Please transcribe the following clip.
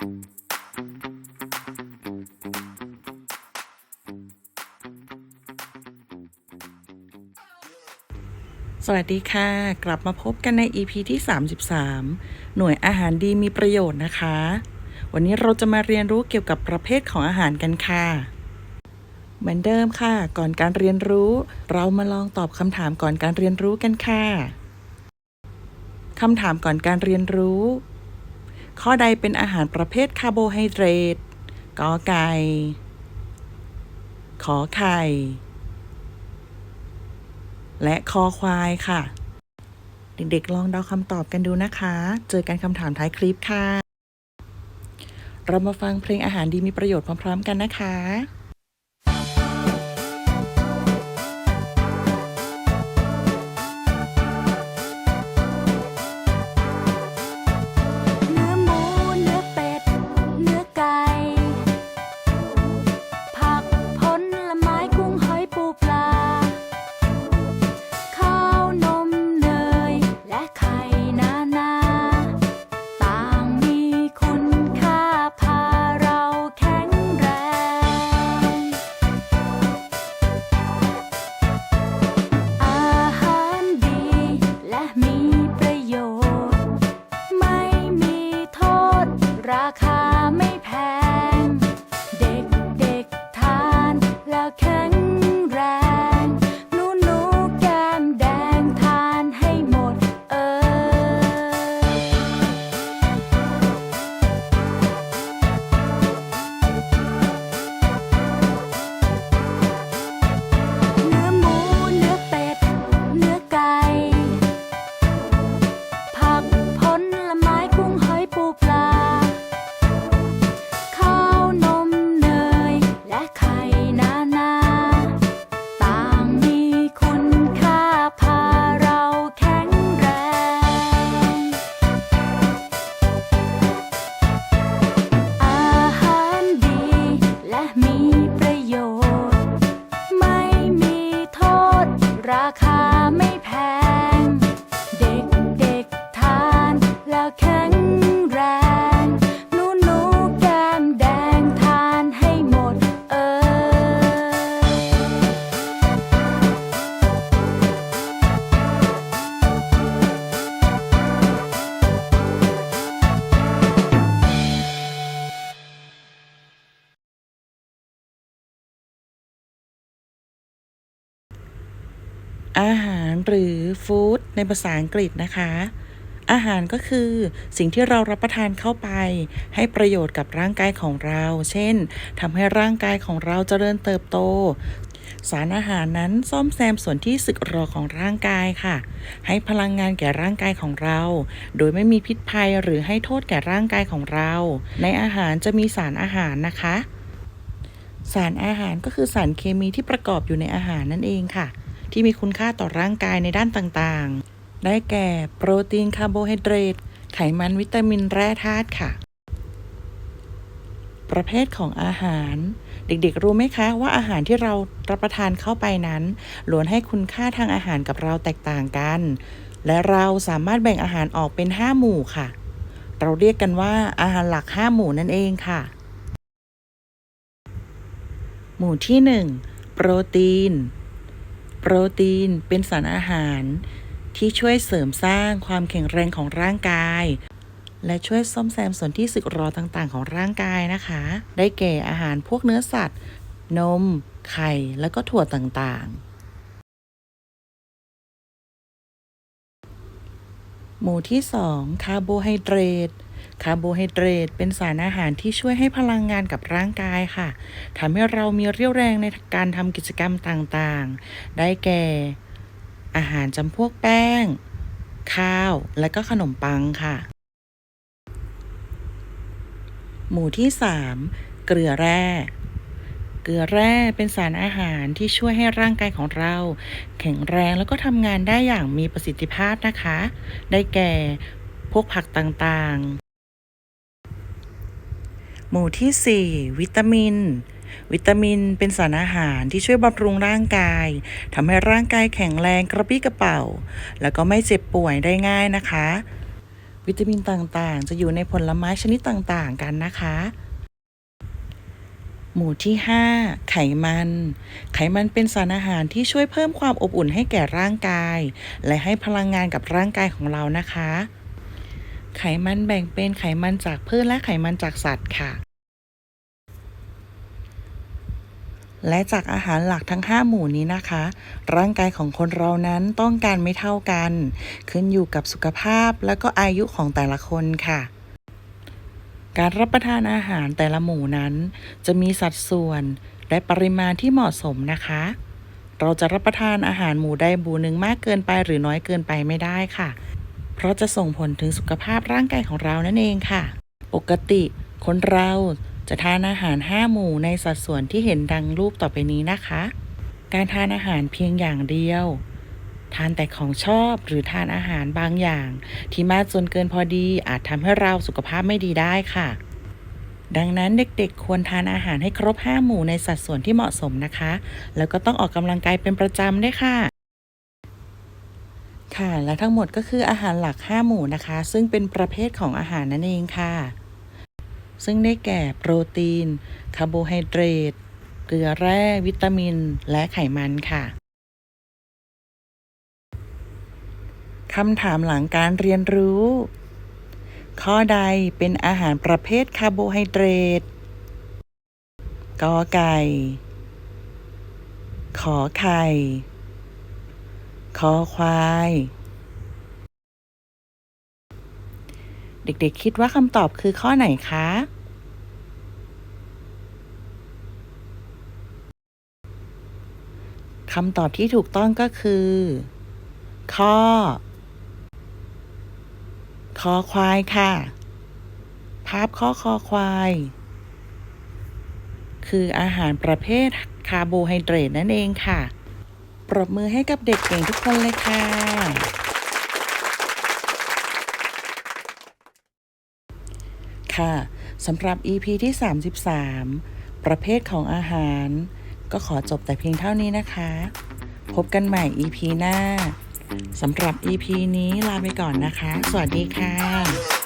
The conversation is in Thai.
สวัสดีค่ะ กลับมาพบกันใน EP ที่ 33 หน่วยอาหารดีมีประโยชน์นะคะ วันนี้เราจะมาเรียนรู้เกี่ยวกับประเภทของอาหารกันค่ะ เหมือนเดิมค่ะ ก่อนการเรียนรู้ เรามาลองตอบคำถามก่อนการเรียนรู้กันค่ะคำถามก่อนการเรียนรู้ ข้อใดเป็นอาหารประเภทคาร์โบไฮเดรตกอไก่ ขอไข่ และคอควายค่ะ เด็กๆ ลองเดาคำตอบกันดูนะคะ เจอกันคำถามท้ายคลิปค่ะ เรามาฟังเพลงอาหารดีมีประโยชน์พร้อมๆกันนะคะ อาหารหรือฟู้ดในภาษาอังกฤษนะคะ อาหารก็คือสิ่งที่เรารับประทานเข้าไป ให้ประโยชน์กับร่างกายของเรา เช่นทำให้ร่างกายของเราเจริญเติบโต สารอาหารนั้นซ่อมแซมส่วนที่สึกหรอของร่างกายค่ะ ให้พลังงานแก่ร่างกายของเรา โดยไม่มีพิษภัยหรือให้โทษแก่ร่างกายของเรา ในอาหารจะมีสารอาหารนะคะ สารอาหารก็คือสารเคมีที่ประกอบอยู่ในอาหารนั่นเองค่ะ ที่มีคุณค่าต่อร่างกายในด้านต่างๆ ได้แก่โปรตีนคาร์โบไฮเดรต ไขมันวิตามินแร่ธาตุค่ะ ประเภทของอาหาร เด็กๆ รู้ไหมคะว่าอาหารที่เรารับประทานเข้าไปนั้นล้วนให้คุณค่าทางอาหารกับเราแตกต่างกัน และเราสามารถแบ่งอาหารออกเป็น 5 หมู่ค่ะ เราเรียกกันว่าอาหารหลัก 5 หมู่นั่นเองค่ะหมู่ที่ 1 โปรตีน โปรตีนเป็นสารอาหาร ที่ช่วยเสริมสร้างความแข็งแรงของร่างกาย และช่วยซ่อมแซมส่วนที่สึกหรอต่างๆ ของร่างกายนะคะ ได้แก่อาหารพวกเนื้อสัตว์ นม ไข่ แล้วก็ถั่วต่างๆหมู่ที่ 2 คาร์โบไฮเดรต คาร์โบไฮเดรตเป็นสารอาหารที่ช่วยให้พลังงานกับร่างกายค่ะทำให้เรามีเรี่ยวแรงในการทำกิจกรรมต่างๆ ได้แก่ อาหารจำพวกแป้ง ข้าว และก็ขนมปังค่ะ หมู่ที่ 3 เกลือแร่เกลือแร่เป็นสารอาหารที่ช่วยให้ร่างกายของเรา แข็งแรงแล้วก็ทำงานได้อย่างมีประสิทธิภาพนะคะ ได้แก่พวกผักต่างๆ หมู่ที่ 4 วิตามิน วิตามินเป็นสารอาหารที่ช่วยบำรุงร่างกายทำให้ร่างกายแข็งแรงกระปรี้กระเป๋า แล้วก็ไม่เจ็บป่วยได้ง่ายนะคะววิตามินต่างๆ จะอยู่ในผลไม้ชนิดต่างๆกันนะคะหมู่ที่ 5 ไขมัน ไขมันเป็นสารอาหารที่ช่วยเพิ่มความอบอุ่นให้แก่ร่างกาย และให้พลังงานกับร่างกายของเรานะคะ ไขมันแบ่งเป็นไขมันจากพืชและไขมันจากสัตว์ค่ะ และจากอาหารหลักทั้ง 5 หมู่นี้นะคะ ร่างกายของคนเรานั้นต้องการไม่เท่ากัน ขึ้นอยู่กับสุขภาพและก็อายุของแต่ละคนค่ะ การรับประทานอาหารแต่ละหมู่นั้น จะมีสัดส่วนและปริมาณที่เหมาะสมนะคะเราจะรับประทานอาหารหมู่ใดหมู่หนึ่งมากเกินไปหรือน้อยเกินไปไม่ได้ค่ะ เพราะจะส่งผลถึงสุขภาพร่างกายของเรานั่นเองค่ะ ปกติคนเราจะทานอาหาร 5 หมู่ในสัดส่วนที่เห็นดังรูปต่อไปนี้นะคะ การทานอาหารเพียงอย่างเดียว ทานแต่ของชอบหรือทานอาหารบางอย่าง ที่มากจนเกินพอดีอาจทำให้เราสุขภาพไม่ดีได้ค่ะ ดังนั้นเด็กๆ ควรทานอาหารให้ครบ 5 หมู่ในสัดส่วนที่เหมาะสมนะคะ แล้วก็ต้องออกกำลังกายเป็นประจำด้วยค่ะ ค่ะและทั้งหมดก็คืออาหารหลัก 5 หมู่นะคะ ซึ่งเป็นประเภทของอาหารนั่นเองค่ะ ซึ่งได้แก่โปรตีน คาร์โบไฮเดรต เกลือแร่ วิตามิน และไขมันค่ะคำถามหลังการเรียนรู้ ข้อใดเป็นอาหารประเภทคาร์โบไฮเดรตกอไก่ ขอไข่ คอควาย เด็กๆ คิดว่าคำตอบคือข้อไหนคะ คำตอบที่ถูกต้องก็คือ ข้อ คอควายค่ะ ภาพข้อคอควาย คืออาหารประเภทคาร์โบไฮเดรตนั่นเองค่ะ ปรบมือให้กับเด็กเก่งทุกคนเลยค่ะ ค่ะสำหรับ EP ที่ 33 ประเภทของอาหาร ก็ขอจบแต่เพียงเท่านี้นะคะ พบกันใหม่ EP หน้าสำหรับ EP นี้ลาไปก่อนนะคะ สวัสดีค่ะ